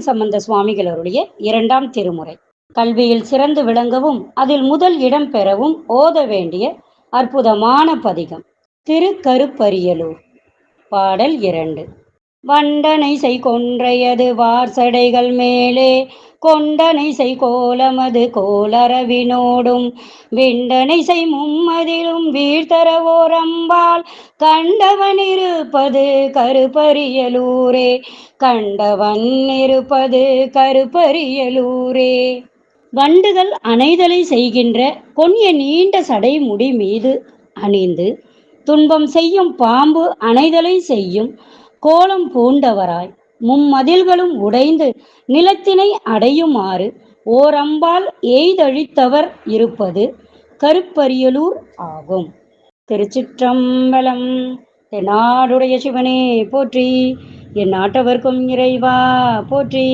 சம்பந்த சுவாமிகள் இரண்டாம் திருமுறை. கல்வியில் சிறந்து விளங்கவும் அதில் முதல் இடம் பெறவும் ஓத வேண்டிய அற்புதமான பதிகம். திருக்கருப்பரியலூர் பாடல் இரண்டு. வண்டனை செய் கொன்றையது வார்சடைகள் மேலே கொண்டனை செய் கோலமது கோலரவினோடும் விண்டனை செய் மும்மதிலும் வீழ்த்தரவோரம்பால் கண்டவன் இருப்பது கருப்பரியலூரே கண்டவன் இருப்பது கருப்பரியலூரே. வண்டுகள் அணைதலை செய்கின்ற கொன்ய நீண்ட சடை முடி மீது அணிந்து துன்பம் செய்யும் பாம்பு அணைதலை செய்யும் கோலம் பூண்டவராய் மும்மதில்களும் உடைந்து நிலத்தினை அடையுமாறு ஓரம்பால் எய்தழித்தவர் இருப்பது கருப்பரியலூர் ஆகும். திருச்சிற்றம்பலம் தென்னாடுடைய சிவனே போற்றி என் நாட்டவர்க்கும் இறைவா போற்றி.